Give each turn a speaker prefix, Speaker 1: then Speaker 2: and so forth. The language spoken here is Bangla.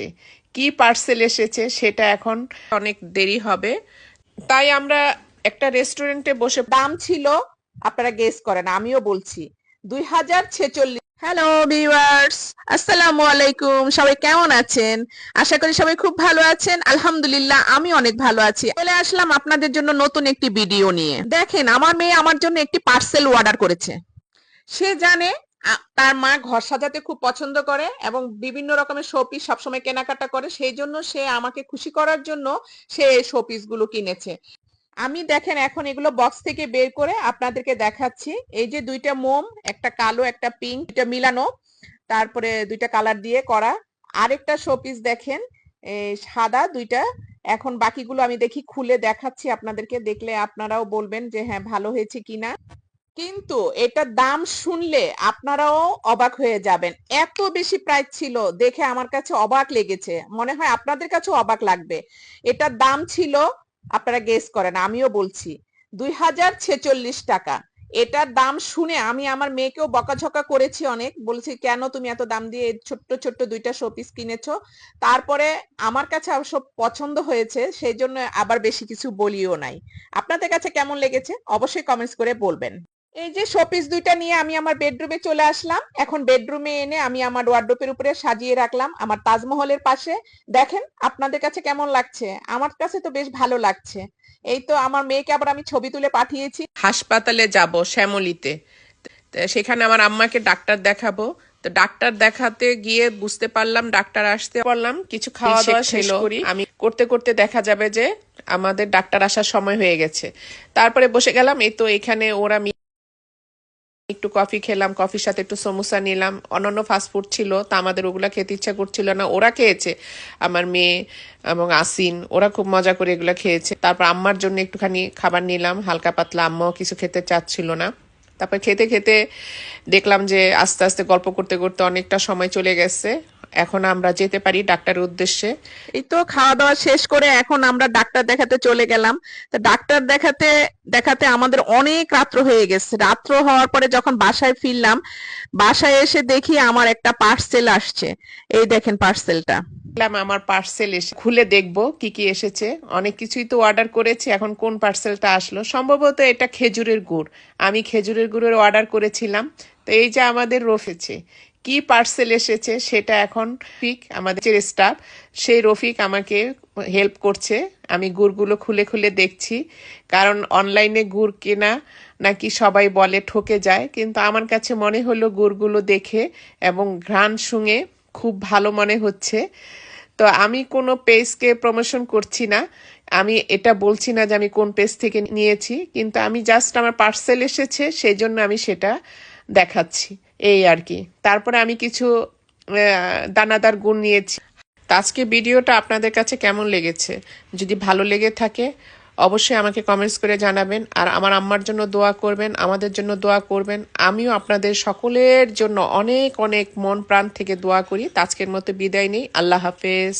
Speaker 1: এসেছে কি পার্সেল এসেছে সেটা এখন অনেক দেরি হবে। তাই আমরা একটা রেস্টুরেন্টে বসে
Speaker 2: দাম ছিল, আপনারা গেস করেন, আমিও বলছি। দুই হাজার ছেচল্লিশ। হ্যালো ভিউয়ার্স আসসালামু আলাইকুম। সবাই কেমন আছেন? আশা করি সবাই খুব ভালো আছেন। আলহামদুলিল্লাহ আমি অনেক ভালো আছি। চলে আসলাম আপনাদের জন্য নতুন একটি ভিডিও নিয়ে। দেখেন, আমার মেয়ে আমার জন্য একটি পার্সেল অর্ডার করেছে। সে জানে তার মা ঘর সাজাতে খুব পছন্দ করে এবং বিভিন্ন রকমের শোপিস সবসময় কেনাকাটা করে। সেই জন্য সে আমাকে খুশি করার জন্য সে এই শোপিসগুলো কিনেছে। আমি দেখেন এখন এগুলো বক্স থেকে বের করে আপনাদেরকে দেখাচ্ছি। এই যে দুইটা মোম, একটা কালো, একটা পিঙ্ক দুইটা মিলানো, তারপরে দুইটা কালার দিয়ে করা। আরেকটা শোপিস দেখেন সাদা দুইটা। এখন বাকিগুলো আমি দেখি খুলে দেখাচ্ছি আপনাদেরকে। দেখলে আপনারাও বলবেন যে হ্যাঁ ভালো হয়েছে কিনা। কিন্তু এটার দাম শুনলে আপনারাও অবাক হয়ে যাবেন। এত বেশি প্রাইস ছিল, দেখে আমার কাছে অবাক লেগেছে। মনে হয় আপনাদের কাছেও অবাক লাগবে। এটার দাম ছিল, আপনারা গেস করেন, আমিও বলছি, দুই হাজার ছেচল্লিশ টাকা। এটার দাম শুনে আমি আমার মেয়েকেও বকাঝকা করেছি অনেক, বলেছি, কেন তুমি এত দাম দিয়ে ছোট্ট ছোট্ট দুইটা শোপিস কিনেছো? তারপরে আমার কাছে অবশ্য পছন্দ হয়েছে, সেই জন্য আবার বেশি কিছু বলিও নাই। আপনাদের কাছে কেমন লেগেছে? অবশ্যই কমেন্টস করে বলবেন। এই যে শোপিস দুইটা নিয়ে আমি আমার বেডরুমে চলে আসলাম। এখন বেডরুমে এনে আমি আমার ওয়ার্ড্রোপের উপরে সাজিয়ে রাখলাম আমার তাজমহলের পাশে। দেখেন আপনাদের কাছে কেমন লাগছে? আমার কাছে তো বেশ ভালো লাগছে। এই তো আমার মেয়েকে আবার আমি ছবি তুলে পাঠিয়েছি।
Speaker 1: হাসপাতালে যাব শ্যামলিতে। সেখানে আমার আম্মাকে ডাক্তার দেখাবো। তো ডাক্তার দেখাতে গিয়ে বুঝতে পারলাম ডাক্তার আসতে পারলাম। কিছু খাওয়া দাওয়া শেষ করি। আমি করতে করতে দেখা যাবে যে আমাদের ডাক্তার আসার সময় হয়ে গেছে। তারপরে বসে গেলাম এই তো এখানে ওরা একটু কফি খেলাম, কফির সাথে একটু সমোসা নিলাম। অন্যান্য ফাস্টফুড ছিল, তা আমাদের ওগুলো খেতে ইচ্ছা করছিল না। ওরা খেয়েছে, আমার মেয়ে এবং আসিন, ওরা খুব মজা করে এগুলো খেয়েছে। তারপর আম্মার জন্য একটুখানি খাবার নিলাম, হালকা পাতলা আম্মাও কিছু খেতে চাচ্ছিল না। তারপর খেতে খেতে দেখলাম যে আস্তে আস্তে গল্প করতে করতে অনেকটা সময় চলে গেছে। এখন আমরা যেতে পারি ডাক্তারের উদ্দেশ্যে।
Speaker 2: এই তো খাওয়া দাওয়া শেষ করে এখন আমরা ডাক্তার দেখাতে চলে গেলাম। তো ডাক্তার দেখাতে দেখাতে আমাদের অনেক রাত্র হয়ে গেছে। রাত্র হওয়ার পরে যখন বাসায় ফিরলাম বাসায় এসে দেখি আমার একটা পার্সেল আসছে। এই দেখেন পার্সেলটা।
Speaker 1: দেখলাম আমার পার্সেল এসে খুলে দেখব কি কি এসেছে। অনেক কিছুই তো অর্ডার করেছি এখন কোন পার্সেলটা আসলো? সম্ভবত এটা খেজুরের গুড়। আমি খেজুরের গুড়ের অর্ডার করেছিলাম। তো এই যে আমাদের রফেছে কি পার্সেল এসেছে সেটা এখন রফিক, আমাদের স্টাফ সেই রফিক আমাকে হেল্প করছে। আমি গুড়গুলো খুলে খুলে দেখছি। কারণ অনলাইনে গুড় কেনা নাকি সবাই বলে ঠকে যায়, কিন্তু আমার কাছে মনে হলো গুড়গুলো দেখে এবং ঘ্রাণ শুঙে খুব ভালো মনে হচ্ছে। তো আমি কোনো পেজকে প্রমোশন করছি না। আমি এটা বলছি না যে আমি কোন পেজ থেকে নিয়েছি, কিন্তু আমি জাস্ট আমার পার্সেল এসেছে, সেই জন্য আমি সেটা দেখাচ্ছি। এই আর কি তারপরে আমি কিছু দানাদার গুণ নিয়েছি। আজকে ভিডিওটা আপনাদের কাছে কেমন লেগেছে? যদি ভালো লেগে থাকে, অবশ্যই আমাকে কমেন্টস করে জানাবেন। আর আমার আম্মার জন্য দোয়া করবেন, আমাদের জন্য দোয়া করবেন। আমিও আপনাদের সকলের জন্য অনেক অনেক মন প্রাণ থেকে দোয়া করি। তো আজকের মতো বিদায় নেই। আল্লাহ হাফেজ।